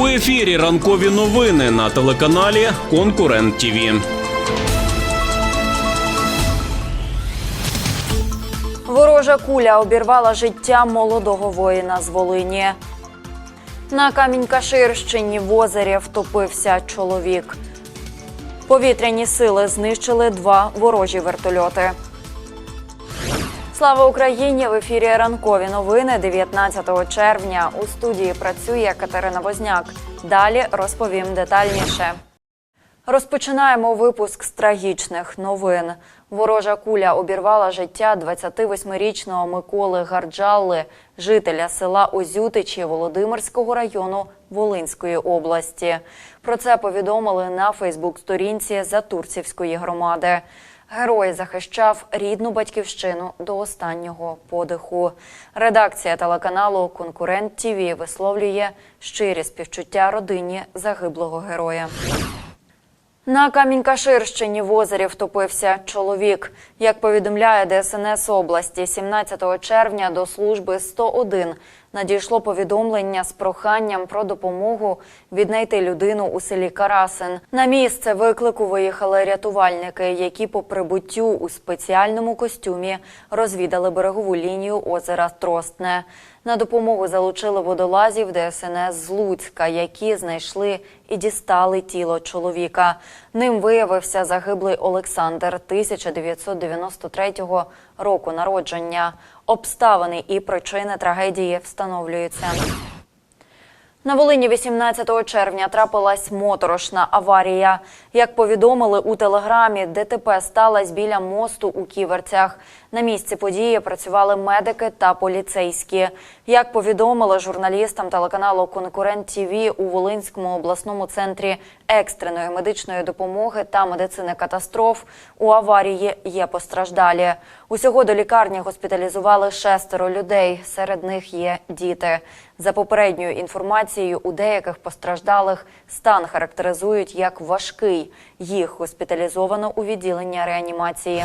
У ефірі ранкові новини на телеканалі Конкурент ТІВІ. Ворожа куля обірвала життя молодого воїна з Волині. На Камінь-Каширщині в озері втопився чоловік. Повітряні сили знищили два ворожі вертольоти. Слава Україні! В ефірі ранкові новини 19 червня. У студії працює Катерина Возняк. Далі розповім детальніше. Розпочинаємо випуск з трагічних новин. Ворожа куля обірвала життя 28-річного Миколи Гарджалли, жителя села Озютичі Володимирського району Волинської області. Про це повідомили на Фейсбук-сторінці Затурцівської громади. Герой захищав рідну батьківщину до останнього подиху. Редакція телеканалу Конкурент ТІВІ висловлює щирі співчуття родині загиблого героя. На Камінь-Каширщині в озері втопився чоловік. Як повідомляє ДСНС області, 17 червня до служби 101 надійшло повідомлення з проханням про допомогу віднайти людину у селі Карасин. На місце виклику виїхали рятувальники, які по прибуттю у спеціальному костюмі розвідали берегову лінію озера Тростне. На допомогу залучили водолазів ДСНС з Луцька, які знайшли і дістали тіло чоловіка. Ним виявився загиблий Олександр 1993 року народження. Обставини і причини трагедії встановлюються. На Волині 18 червня трапилась моторошна аварія. Як повідомили у телеграмі, ДТП сталося біля мосту у Ківерцях. На місці події працювали медики та поліцейські. Як повідомили журналістам телеканалу Конкурент ТІВІ у Волинському обласному центрі екстреної медичної допомоги та медицини катастроф, у аварії є постраждалі. Усього до лікарні госпіталізували шестеро людей. Серед них є діти. За попередньою інформацією, у деяких постраждалих стан характеризують як важкий. Їх госпіталізовано у відділення реанімації.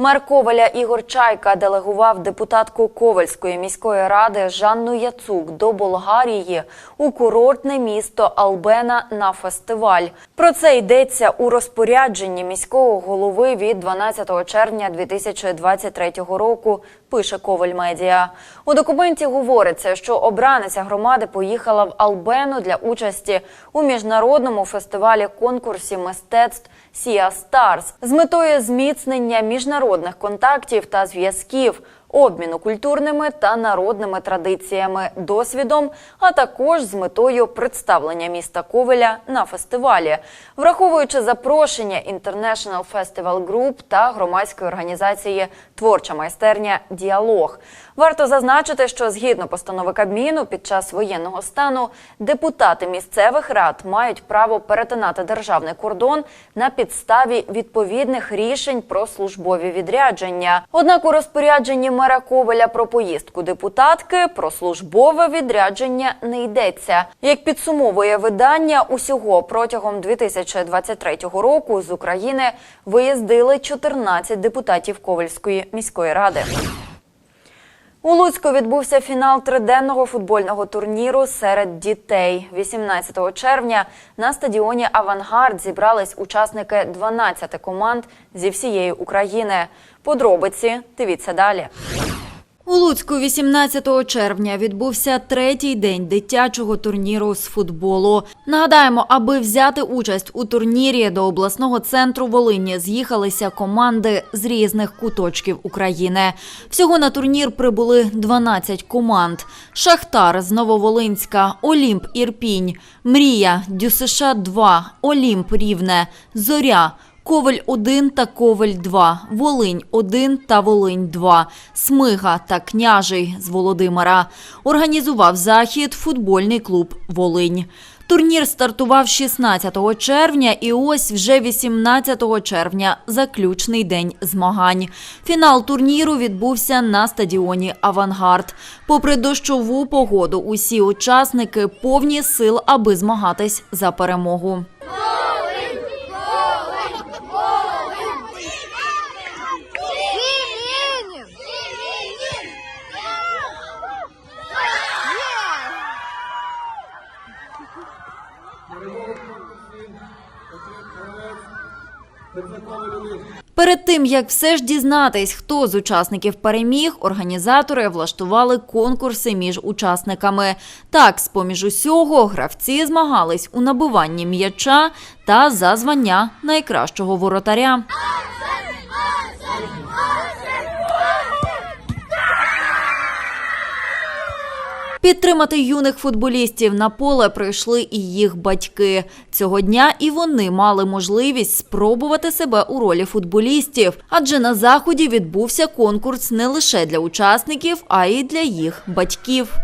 Мер Коваля Ігор Чайка делегував депутатку Ковальської міської ради Жанну Яцук до Болгарії у курортне місто Албена на фестиваль. Про це йдеться у розпорядженні міського голови від 12 червня 2023 року. Пише Коваль Медіа. У документі говориться, що обраниця громади поїхала в Албену для участі у міжнародному фестивалі конкурсі мистецтв Сія Старс з метою зміцнення міжнародних контактів та зв'язків. Обміну культурними та народними традиціями, досвідом, а також з метою представлення міста Ковеля на фестивалі, враховуючи запрошення International Festival Group та громадської організації Творча майстерня Діалог. Варто зазначити, що згідно постанови Кабміну під час воєнного стану депутати місцевих рад мають право перетинати державний кордон на підставі відповідних рішень про службові відрядження. Однак у розпорядженні мера Коваля про поїздку депутатки про службове відрядження не йдеться. Як підсумовує видання, усього протягом 2023 року з України виїздили 14 депутатів Ковальської міської ради. У Луцьку відбувся фінал триденного футбольного турніру серед дітей. 18 червня на стадіоні Авангард зібрались учасники 12 команд зі всієї України. Подробиці дивіться далі. У Луцьку 18 червня відбувся третій день дитячого турніру з футболу. Нагадаємо, аби взяти участь у турнірі до обласного центру Волині з'їхалися команди з різних куточків України. Всього на турнір прибули 12 команд: Шахтар з Нововолинська, Олімп Ірпінь, Мрія, Дюсиша 2 Олімп Рівне, Зоря. Коваль 1 та Коваль 2, Волинь 1 та Волинь 2, Смига та Княжий з Володимира. Організував захід футбольний клуб Волинь. Турнір стартував 16 червня і ось вже 18 червня заключний день змагань. Фінал турніру відбувся на стадіоні Авангард. Попри дощову погоду, усі учасники повні сил, аби змагатись за перемогу. Перед тим як все ж дізнатись, хто з учасників переміг, організатори влаштували конкурси між учасниками. Так, з поміж усього, гравці змагались у набиванні м'яча та за звання найкращого воротаря. Підтримати юних футболістів на поле прийшли і їх батьки. Цього дня і вони мали можливість спробувати себе у ролі футболістів, адже на заході відбувся конкурс не лише для учасників, а й для їх батьків.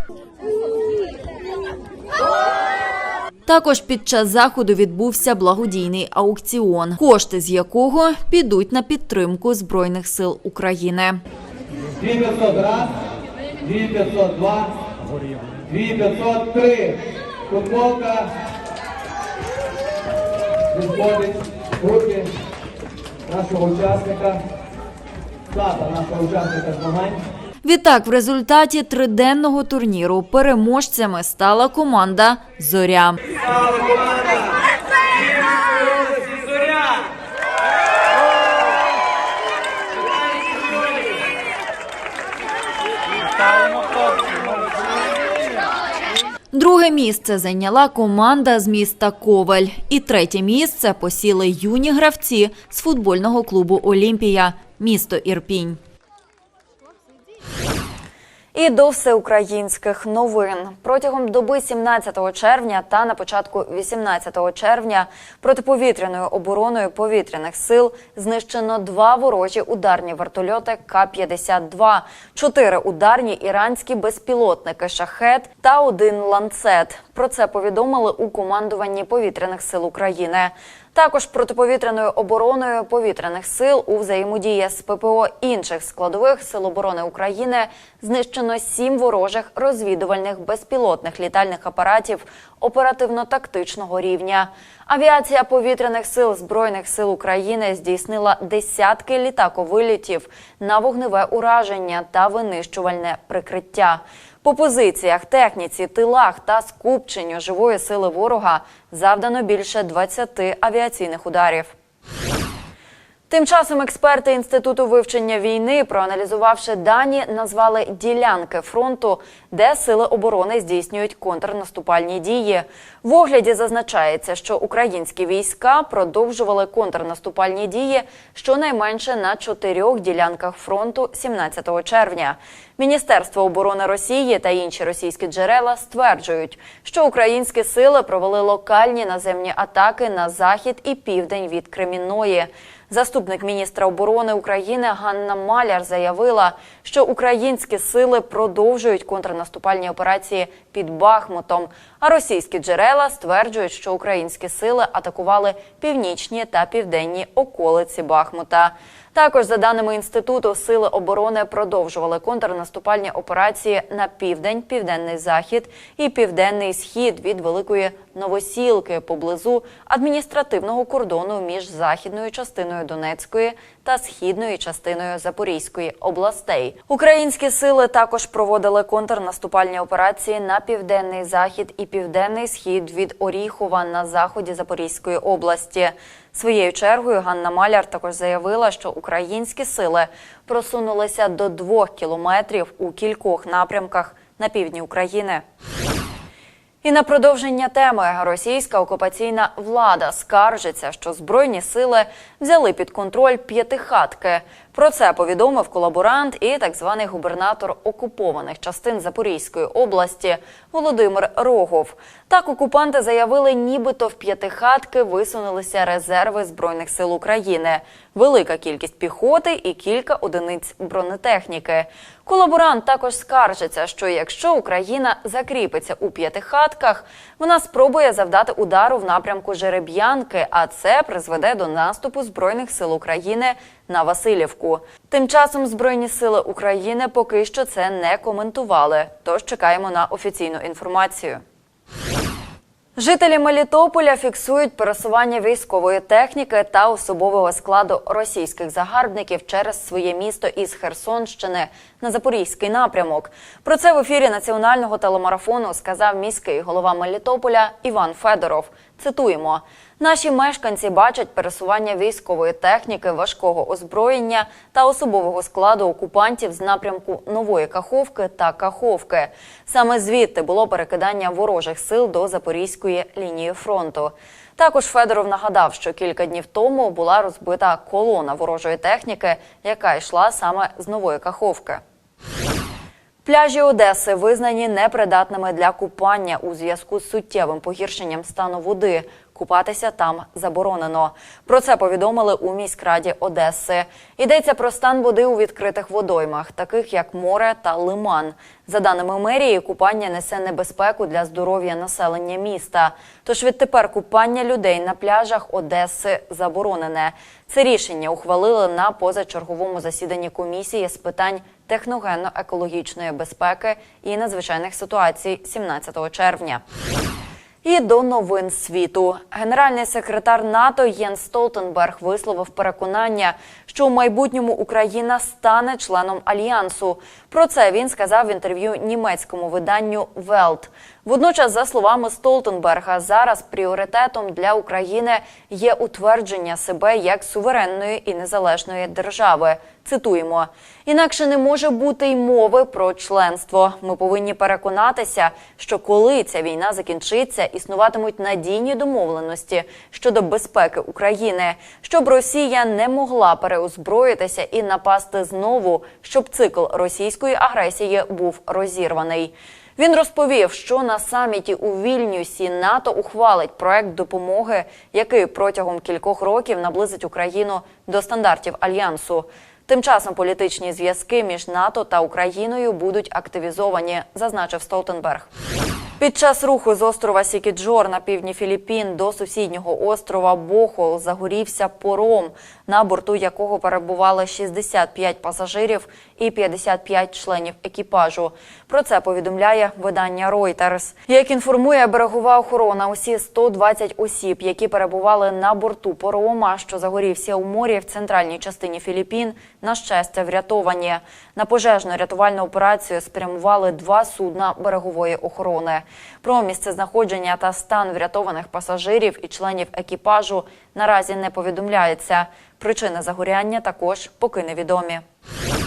Також під час заходу відбувся благодійний аукціон, кошти з якого підуть на підтримку Збройних сил України. 2500 раз, 2502, 2503. Футболка відходить в руки нашого учасника, тата нашого учасника змагань. Відтак, в результаті триденного турніру переможцями стала команда Зоря. Друге місце зайняла команда з міста Коваль. І третє місце посіли юні гравці з футбольного клубу Олімпія, місто Ірпінь. І до всеукраїнських новин протягом доби 17 червня та на початку 18 червня протиповітряною обороною повітряних сил знищено два ворожі ударні вертольоти К-52, чотири ударні іранські безпілотники «Шахет» та один ланцет. Про це повідомили у командуванні повітряних сил України. Також протиповітряною обороною повітряних сил у взаємодії з ППО інших складових сил оборони України знищено сім ворожих розвідувальних безпілотних літальних апаратів оперативно-тактичного рівня. Авіація повітряних сил збройних сил України здійснила десятки літаковилітів на вогневе ураження та винищувальне прикриття. По позиціях, техніці, тилах та скупченню живої сили ворога завдано більше 20 авіаційних ударів. Тим часом експерти інституту вивчення війни, проаналізувавши дані, назвали ділянки фронту, де сили оборони здійснюють контрнаступальні дії. В огляді зазначається, що українські війська продовжували контрнаступальні дії щонайменше на чотирьох ділянках фронту 17 червня. Міністерство оборони Росії та інші російські джерела стверджують, що українські сили провели локальні наземні атаки на захід і південь від Кремінної. Заступник міністра оборони України Ганна Маляр заявила, що українські сили продовжують контрнаступальні операції під Бахмутом. А російські джерела стверджують, що українські сили атакували північні та південні околиці Бахмута. Також, за даними інституту, сили оборони продовжували контрнаступальні операції на південь, південний захід і південний схід від Великої Новосілки поблизу адміністративного кордону між західною частиною Донецької та східною частиною Запорізької областей. Українські сили також проводили контрнаступальні операції на південний захід і південний схід від Оріхова на заході Запорізької області. Своєю чергою Ганна Маляр також заявила, що українські сили просунулися до двох кілометрів у кількох напрямках на півдні України. І на продовження теми російська окупаційна влада скаржиться, що збройні сили взяли під контроль п'ятихатки. Про це повідомив колаборант і так званий губернатор окупованих частин Запорізької області Володимир Рогов. Так окупанти заявили, нібито в п'ятихатки висунулися резерви збройних сил України, велика кількість піхоти і кілька одиниць бронетехніки. Колаборант також скаржиться, що якщо Україна закріпиться у п'ятихатках, вона спробує завдати удару в напрямку Жереб'янки, а це призведе до наступу збройних сил України на Васильівку. Тим часом збройні сили України поки що це не коментували. Тож чекаємо на офіційну інформацію. Жителі Мелітополя фіксують пересування військової техніки та особового складу російських загарбників через своє місто із Херсонщини на запорізький напрямок. Про це в ефірі національного телемарафону сказав міський голова Мелітополя Іван Федоров. Цитуємо: Наші мешканці бачать пересування військової техніки, важкого озброєння та особового складу окупантів з напрямку Нової Каховки та Каховки. Саме звідти було перекидання ворожих сил до Запорізької лінії фронту. Також Федоров нагадав, що кілька днів тому була розбита колона ворожої техніки, яка йшла саме з Нової Каховки. Пляжі Одеси визнані непридатними для купання у зв'язку з суттєвим погіршенням стану води. Купатися там заборонено. Про це повідомили у міськраді Одеси. Йдеться про стан води у відкритих водоймах, таких як море та лиман. За даними мерії, купання несе небезпеку для здоров'я населення міста. Тож відтепер купання людей на пляжах Одеси заборонене. Це рішення ухвалили на позачерговому засіданні комісії з питань техногенно-екологічної безпеки і надзвичайних ситуацій 17 червня. І до новин світу. Генеральний секретар НАТО Єн Столтенберг висловив переконання, що у майбутньому Україна стане членом альянсу. Про це він сказав в інтерв'ю німецькому виданню Велт. Водночас, за словами Столтенберга, зараз пріоритетом для України є утвердження себе як суверенної і незалежної держави. Цитуємо: інакше не може бути й мови про членство. Ми повинні переконатися, що коли ця війна закінчиться, існуватимуть надійні домовленості щодо безпеки України, щоб Росія не могла переозброїтися і напасти знову, щоб цикл російської агресії був розірваний. Він розповів, що на саміті у Вільнюсі НАТО ухвалить проект допомоги, який протягом кількох років наблизить Україну до стандартів альянсу. Тим часом політичні зв'язки між НАТО та Україною будуть активізовані, зазначив Столтенберг. Під час руху з острова Сікіджор на півдні Філіппін до сусіднього острова Бохол загорівся пором, на борту якого перебували 65 пасажирів і 55 членів екіпажу. Про це повідомляє видання Reuters. Як інформує берегова охорона, усі 120 осіб, які перебували на борту порома, що загорівся у морі в центральній частині Філіппін, на щастя, врятовані. На пожежно-рятувальну операцію спрямували два судна берегової охорони. Про місцезнаходження та стан врятованих пасажирів і членів екіпажу наразі не повідомляється. Причини загоряння також поки невідомі.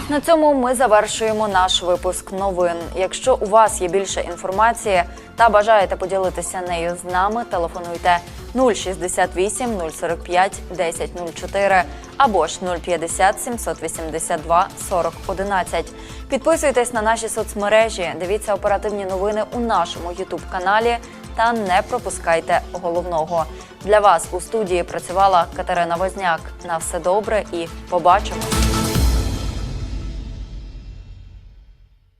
На цьому ми завершуємо наш випуск новин. Якщо у вас є більше інформації та бажаєте поділитися нею з нами, телефонуйте 068 045 1004 або ж 050 782 40 11. Підписуйтесь на наші соцмережі, дивіться оперативні новини у нашому Ютуб каналі та не пропускайте головного. Для вас у студії працювала Катерина Возняк. На все добре і побачимось.